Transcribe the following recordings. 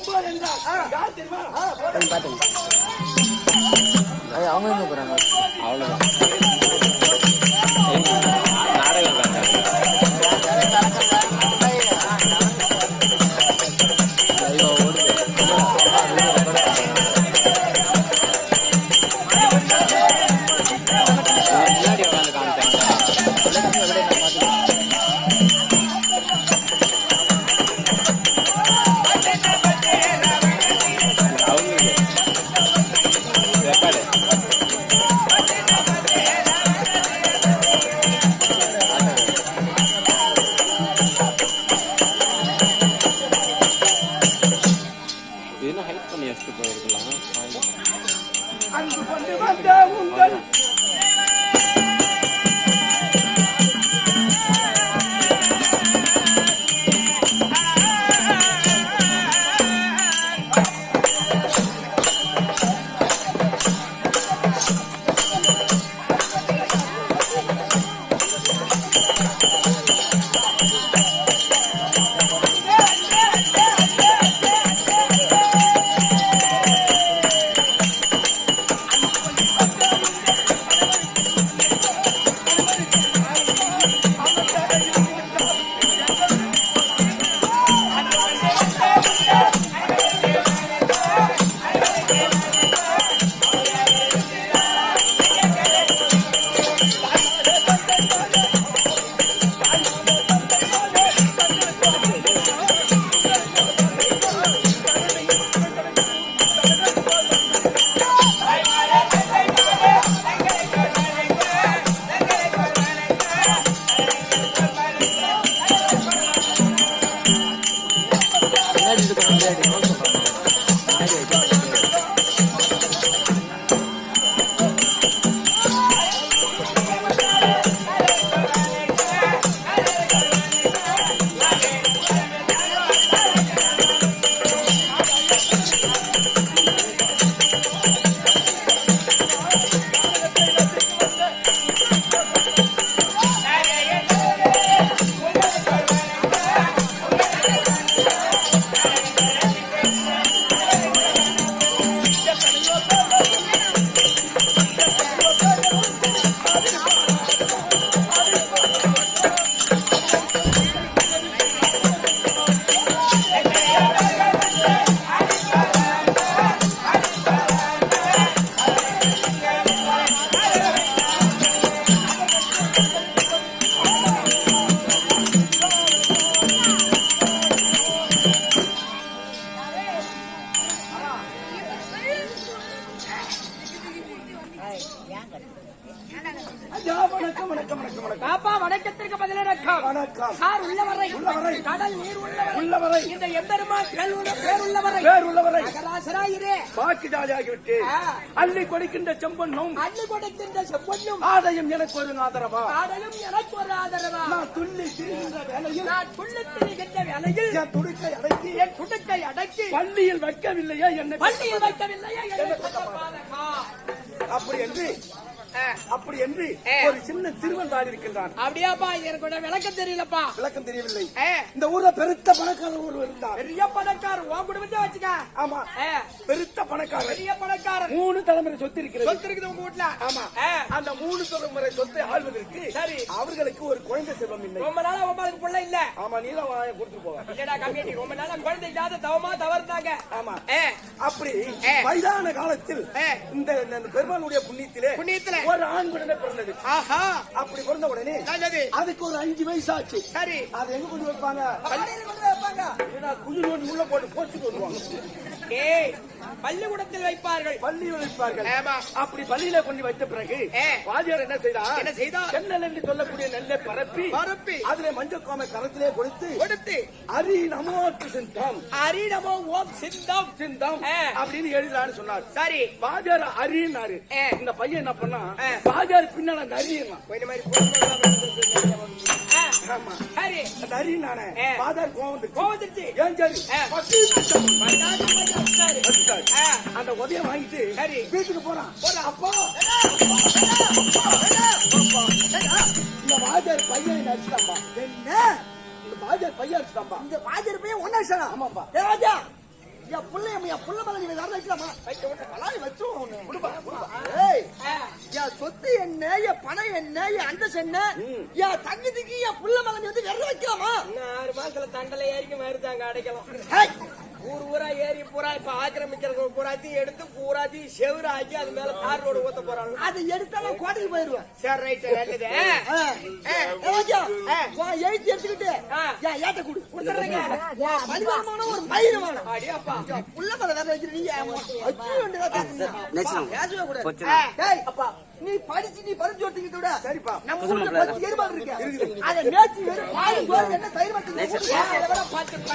கொம்பன் என்றால் யார் தெரியுமா அவங்க எங்க போறாங்க அவ்வளவுதான் அள்ளி கொடுக்கின்ற செம்பொன்னும் அள்ளி கொடுக்கின்ற செப்பொன்னும் ஆடையும் எனக்கு ஒரு ஆதரவா? ஆடலும் எனக்கு ஒரு ஆதரவா? நான் துள்ளி திரிகின்ற வேலையில் நான் துள்ளித் திரிகின்ற வேலையில் என் துடுக்கை அடக்கி என் துடுக்கை அடக்கி பள்ளியில் வைக்கவில்லையே என்னை பள்ளியில் வைக்கவில்லையா என்னை. அப்படி என்று அப்படி என்று. ஒரு சின்ன சிறுவன் தான் இருக்கின்றான். அப்படியாப்பா எனக்கு விளக்கம் தெரியலப்பா. விளக்கம் தெரியவில்லை. இந்த ஊர்ல பெருத்த பணக்காரர் ஒருவர் இருந்தார். பெரிய பணக்காரர் உன் குடும்பத்தை வச்சுக்க. ஆமா. பெருத்த பணக்காரர். பெரிய பணக்காரர். மூணு தலைமுறை சொத்து இருக்கிறது. சொத்து இருக்குது உங்க வீட்டுல ஆமா. அந்த மூணு தலைமுறை சொத்தை ஆள்வதற்கு சரி. அவர்களுக்கு ஒரு குழந்தை செல்வம் இல்லை. ரொம்ப நாளா உங்களுக்கு புள்ள இல்ல. ஆமா நீதான் வாயை கொடுத்துட்டு போவ. இல்லடா கம்மியாட்டி ரொம்ப நாளா குழந்தை இல்லாத தவமா தவறுனாங்க. ஆமா. அப்படி. வயதான காலத்தில் இந்த பெருமானுடைய புண்ணியத்திலே புண்ணியத்திலே. ஒரு ஆண் குழந்தை பிறந்தது. ஆஹா. அப்படி பிறந்த உடனே அதுக்கு ஒரு அஞ்சு வயசு ஆச்சு. சரி. அது எங்க கொண்டு வைப்பாங்க? உள்ள போட்டு போச்சு ஏய் பள்ளிக்கூடத்தில் வைப்பார்கள் பள்ளியில் வைப்பார்கள். அப்படி பள்ளியில கொண்டு வைத்த பிறகு ஆ. வாத்தியார் என்ன செய்தா என்ன செய்தார்? சென்னல் என்று சொல்லக்கூடிய நெல்லை பரப்பி பரப்பி. அதிலே மஞ்சள் கோமை கரத்திலே கொடுத்து கொடுத்து அரி நமோக்கு சிந்தம் அரிடமோ ஓம் சிந்தம் ஆ. அப்படின்னு எழுதலான்னு சொன்னார் சரி வாத்தியார் அரின்னாரு ஆ. இந்த பையன் என்ன பண்ணா ஆ. வாத்தியார் பின்னால கொஞ்ச மாதிரி ஆ, ஆமா சரி அந்த அரின்னானே ஆ. வாத்தியார் கோவம். கோவத்திருச்சு. ஏன் சரி? அந்த உதயம் வாங்கிட்டு சரி. வீட்டுக்கு போறான். போடா. அப்பா. இந்த வாஜர் பையன் அடிச்சுட்டாம்பா என்ன? இந்த வாஜர் பையன் அடிச்சுட்டாம்பா இந்த வாஜர் பையன் ஒன்னா சொன்னா ஆமாப்பா. ராஜா என் புள்ள என் புள்ள மேல நீ வேற வைக்கலாமா? பலாரி வச்சிருவோம் சொத்து என்ன என் பணம் என்ன என் அந்தஸ்து என்ன? என் தங்கத்துக்கு என் புள்ள மேல நீ வந்து விரல வைக்கலாமா? ஆறு மாசத்துல தண்டலை ஏறிக்கு மருந்தாங்க அடைக்கலாம் ஊர் ஊரா ஏறி பூரா இப்ப ஆக்கிரமிக்கிறவங்க பூராத்தையும் எடுத்து பூராத்தையும் செவுரு ஆக்கி அது மேல தார் ரோடு ஊத்த போறாங்க. அதை எடுத்தா நான் கோட்டைக்கு போயிருவேன். சரி ரைட் நல்லது எழுத்து எடுத்துக்கிட்டு. ஏட்ட கொடு. பரிமாணமான ஒரு மயிறு வேணும். அடியாப்பா என் புள்ள மேல விரல வைக்கிறீங்க. வச்சு வேண்டியதா பேசுங்க. நெச்சிரும். பேசவே கூடாது. நீ படிச்சு நீ பரிசு ஓட்டிக்கிட்டு விட சரிப்பா. நம்ம ஊர்ல. பத்து எருமாடு இருக்கு. அதை மேய்ச்சி வெறும் பால் சோறு என்ன தயிர் மட்டும் தான்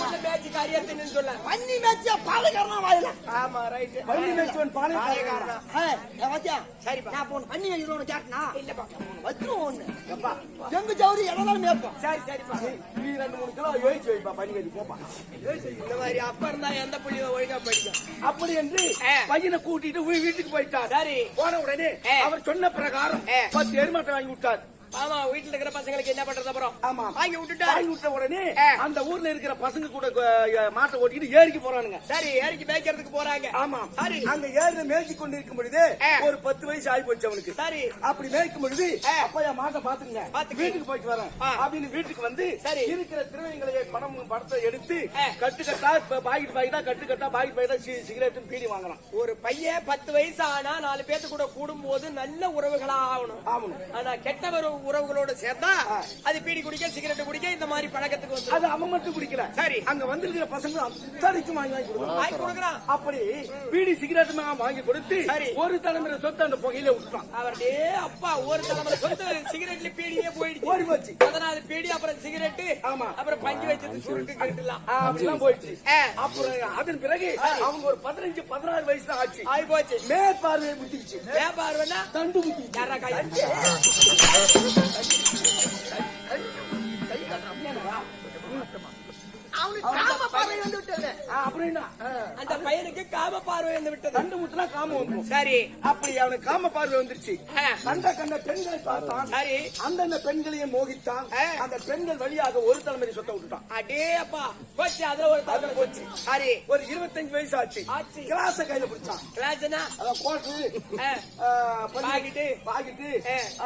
பையன் பேச்சு காரியத்தின்னு சொல்ல பன்னி மேய்ச்சியா பாலக்காரனா வாயில. ஆமா ரைட் பள்ளி மேய்ச்சவன் பானை பாலைக்காரனா. வாத்தியா, சரிப்பா. நான் கேட்டனா? இல்லப்பா. வச்சிருவோம் ஒண்ணு. எங்க சவுரி எவ்வளவு மேய்ப்போம் சரி சரிப்பா. நீ ரெண்டு மூணு கிலோ யோசிச்சு வைப்பா பண்ணி போப்பா. இந்த மாதிரி அப்பா இருந்தா எந்த புள்ளியோ ஒழுங்கா படிக்கும். அப்படி என்று. பையனை கூட்டிட்டு வீட்டுக்கு போயிட்டார். சரி. போன உடனே. அவர் சொன்ன பிரகாரம். பத்து எருமாட்டை வாங்கி விட்டார். ஆமா வீட்டுல இருக்கிற பசங்களுக்கு என்ன பண்றது அப்புறம் ஆமா வாங்கி விட்டுட்டா வாங்கி விட்ட உடனே. அந்த ஊர்ல இருக்கிற பசங்க கூட மாட்டை ஓட்டிட்டு ஏறிக்கு போறானுங்க சரி ஏறிக்கு மேய்க்கிறதுக்கு போறாங்க ஆமா சரி அங்க ஏறி மேய்ச்சி கொண்டு இருக்கும் பொழுது. ஒரு பத்து வயசு ஆகி போச்சு அவனுக்கு சரி அப்படி மேய்க்கும் பொழுது. அப்பா என் மாட்டை பாத்துங்க. வீட்டுக்கு போயிட்டு வரேன். அப்படின்னு வீட்டுக்கு வந்து சரி. இருக்கிற திருவங்களை படம் படத்தை எடுத்து. கட்டு கட்டா பாக்கெட் பாக்கெட்டா கட்டு கட்டா பாக்கெட் பாக்கெட்டா சிகரெட்டும் பீடி வாங்குறான் ஒரு பையன் பத்து வயசு ஆனா நாலு பேத்து கூட கூடும்போது நல்ல உறவுகளா ஆகணும் ஆகணும். ஆனா கெட்ட உறவு- உறவுகளோட சேர்ந்தா அது பீடி குடிக்க சிகரெட் குடிக்க இந்த மாதிரி பழக்கத்துக்கு வந்து அது அவன் மட்டும் குடிக்கல. சரி. அங்க வந்திருக்கிற பசங்க அத்தனைக்கும் வாங்கி வாங்கி வாங்கி கொடுக்குறான் அப்படி பீடி சிகரெட் வாங்கி கொடுத்து. ஒரு தலைமுறை சொத்து அந்த புகையில விட்டுட்டான் அவருடைய அப்பா ஒரு தலைமுறை சொத்து சிகரெட்ல பீடியே போயிடுச்சு. ஓடி போச்சு. பதினாலு பீடி அப்புறம் சிகரெட் ஆமா. அப்புறம் பஞ்சு வச்சது சுருட்டு கட்டலாம். அப்படிலாம் போயிடுச்சு. அப்புறம் அதன் பிறகு அவங்க ஒரு பதினஞ்சு பதினாறு வயசு தான் ஆச்சு. ஆகி போச்சு மேற்பார்வையை முட்டிச்சு வியாபாரம்னா தண்டு முட்டி யாரா காய் அவனுக்கு காம பார்வை வந்து விட்டது அப்படின்னா அந்த பையனுக்கு காம பார்வை வந்து விட்டது. தண்டு முட்டுனா காமம் வந்துரும். சரி. அப்படி அவனுக்கு காம பார்வை வந்துருச்சு. கண்ட கண்ட பெண்களை பார்த்தான். சரி. அந்தந்த பெண்களையும் மோகித்தான். அந்த பெண்கள் வழியாக ஒரு தலைமுறை சொத்தை விட்டுட்டான். அடே அப்பா. போச்சு அதுல ஒரு அதுல போச்சு. சரி. ஒரு இருபத்தஞ்சு வயசு ஆச்சு. ஆச்சு. கிளாஸ கையில பிடிச்சான். கிளாஸ்னா? அதான் கோட்டு. பாக்கிட்டு. பாக்கெட்டு.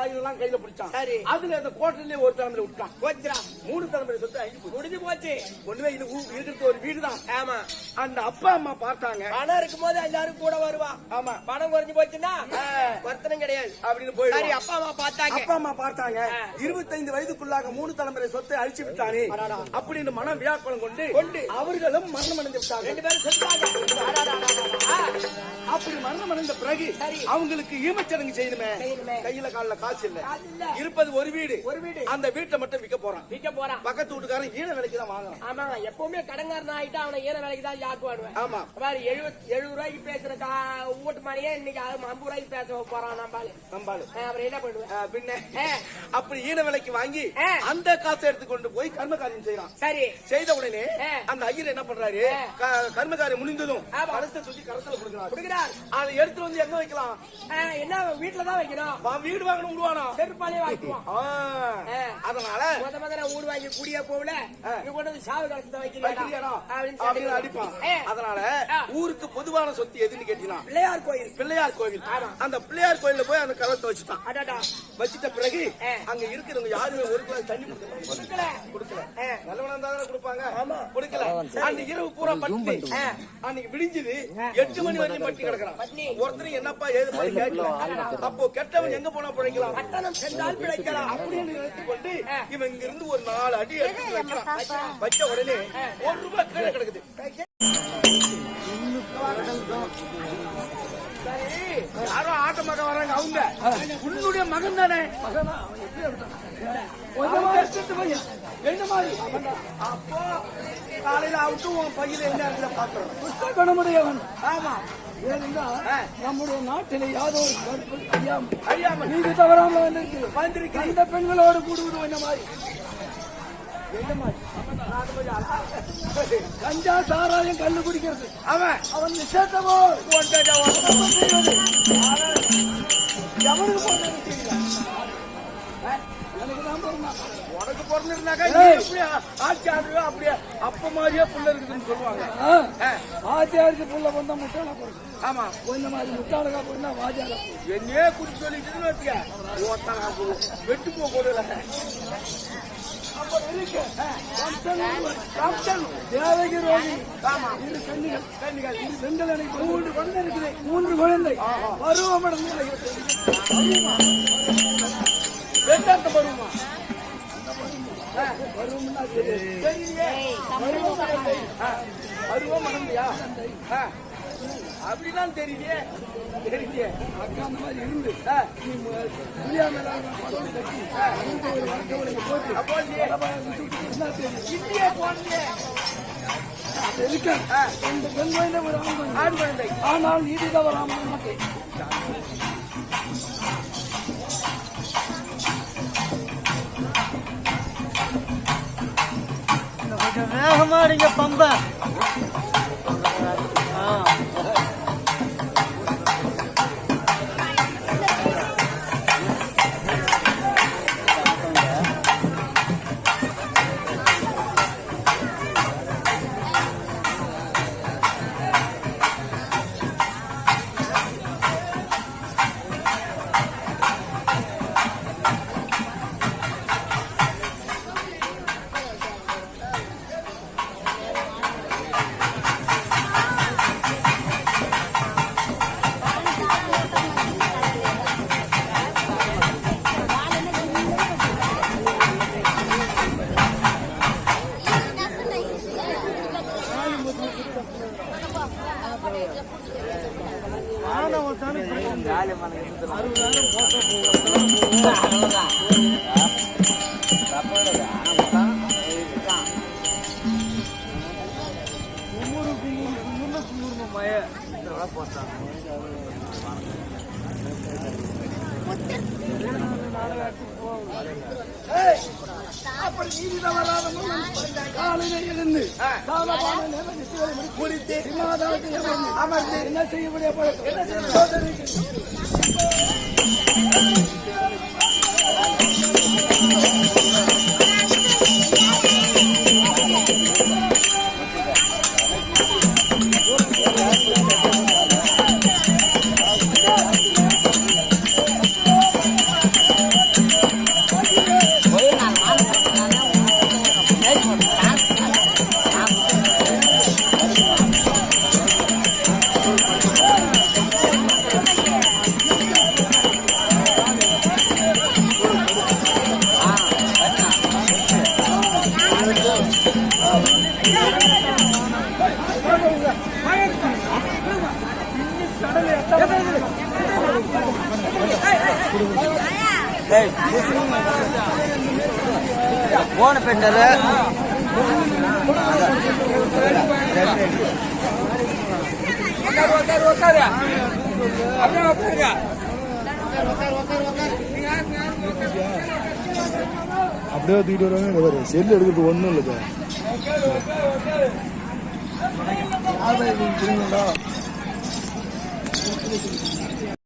இதெல்லாம் கையில பிடிச்சான். சரி. அதுல அந்த கோட்டிலே ஒரு தலைமுறை விட்டான். போச்சுடா. மூணு தலைமுறை சொத்து போச்சு. முடிஞ்சு போச்சு. ஒண்ணுமே இது இருக்கிறது ஒரு வீடுதான். ஆமா. அந்த அப்பா அம்மா பார்த்தாங்க. பணம் இருக்கும் போது எல்லாரும் கூட வருவா. ஆமா. பணம் குறைஞ்சு போச்சுன்னா ஆ. வருத்தனம் கிடையாது. அப்படின்னு சரி போயிடுவான் அப்பா அம்மா பார்த்தாங்க. அப்பா அம்மா பார்த்தாங்க. இருபத்தைந்து வயதுக்குள்ளாக மூணு தலைமுறை சொத்தை அழிச்சு விட்டானே அப்படின்னு மனம் வியாக்குளம் கொண்டு கொண்டு. அவர்களும் மரணம் அடைந்து விட்டாங்க ரெண்டு பேரும் செத்தாங்க அடைந்த பிறகு. அவங்களுக்கு ஈமச்சடங்கு செய்யணுமே. கையில கால்ல காசு இல்ல. இருப்பது ஒரு வீடு ஒரு வீடு. அந்த வீட்டை மட்டும் விற்க போறான் விற்க போறான் பக்கத்து வீட்டுக்காரன் ஈன விலைக்கு தான் வாங்குறான் ஆமா எப்பவுமே கடங்காரன் ஆயிட்டா அவனை ஈர வேலைக்கு தான் ஆக்குவாடுவேன் ஆமா பாரு எழுபது எழுபது ரூபாய்க்கு பேசுற கா ஊட்டு மணியே இன்னைக்கு ஐம்பது ரூபாய்க்கு பேச போறான் நம்பாலு நம்பாளு ஆ, அப்புறம் என்ன பண்ணுவேன் பின்ன. அப்படி ஈன விலைக்கு வாங்கி. அந்த காசை எடுத்து கொண்டு போய் கர்ம காரியம் செய்யறான் சரி செய்த உடனே. அந்த ஐயர் என்ன பண்றாரு ஆ. க- கர்ம காரியம் முடிந்ததும். கரத்தை தூக்கி கரத்துல கொடுக்குறாரு கொடுக்கிறார் அதை எடுத்து வந்து எங்க வைக்கலாம்? என்ன வீட்டுல தான் வைக்கணும். வீடு வாங்கணும் விடுவானா? செருப்பாலே. ஆ. அதனால? முத முத நான் ஊடு வாங்கி குடியே போகல. இங்க கொண்டு வந்து சாவு அப்படின்னு சொல்லி அடிப்பான். அதனால. ஊருக்கு பொதுவான சொத்து எதுன்னு கேட்டீங்கன்னா பிள்ளையார் கோயில். பிள்ளையார் ஆமா. அந்த பிள்ளையார் கோயில்ல போய் அந்த கலத்தை வச்சுட்டான் அடாடா. வச்சிட்ட பிறகு. அங்க இருக்கிறவங்க யாருமே ஒரு கிளாஸ் தண்ணி கொடுக்கல. கொடுக்கல. நல்லவனா தானே கொடுப்பாங்க? ஆமா. கொடுக்கல. அந்த இரவு பூரா பட்டு ஆ. அன்னைக்கு விடிஞ்சது எட்டு மணி வரையும் பட்டி கிடக்குறான். பட்னி. ஒருத்தர் என்னப்பா ஏது பண்ணி கேட்கல அப்போ கெட்டவன் எங்க போனா பிழைக்கலாம்? பட்டணம் சென்றால் பிழைக்கலாம். அப்படின்னு கொண்டு ஆ. இவன் இங்க இருந்து ஒரு நாலு அடி எடுத்து வைக்கிறான். வச்ச உடனே ஒரு ரூபாய் கீழே கிடக்குது. யாரோ ஆட்ட மகன் வராங்க அவங்க. உன்னுடைய மகன் தானே? போய் என்ன? மாதிரி அப்போ காலையில அவுட்டு உன் பையில என்ன ஆமா. நம்முடைய நாட்டிலே யாதோ ஒரு அறியாமல் வந்திருக்கு வந்திருக்கு அந்த பெண்களோடு கூடுவது என்ன மாதிரி? என்ன மாதிரி? கஞ்சா சாராயம் கல்லு குடிக்கிறது. அவன். அவன் நிச்சயத்தமோ எவனுக்கு உனக்கு பிறந்திருந்தாக்கா ஆட்சி அப்படியே அப்ப மாதிரியே புள்ள இருக்குதுன்னு சொல்லுவாங்க. வாத்தியாருக்கு புள்ள வந்தா முட்டாளா பிறகு ஆமா. இந்த மாதிரி முட்டாளக்கா பிறந்தா வாத்தியாரா. என்னையே குடி சொல்லிட்டு வச்சுக்க ஒருத்தன் வெட்டு போக கூடல தேவகி ஆமா. இரு கண்ணிகள் கண்ணிகள். இரு பெண்கள் எனக்கு மூன்று குழந்தை இருக்குது. மூன்று குழந்தை. பருவமா பருவம்னா பருவம் அப்படிலாம் தெரியலையே. அக்கா அந்த மாதிரி இருந்து நீ மேல பதவி கட்டி ஒரு போட்டு அது இருக்க ரெண்டு பெண் குழந்தை ஒரு ஆண் குழந்தை ஆண் குழந்தை ஆனால் நீதி தவறாமல் மாட்டேன் கொஞ்சம் வேகமா நீங்க பம்ப. காலையில எழுந்து குடித்து அமர்ந்து என்ன என்ன செய்ய போன பெண்டரு அப்படியே தூக்கிட்டு வருவாங்க இந்த பாரு செல்லு எடுக்கிறது ஒண்ணும் இல்லை சார்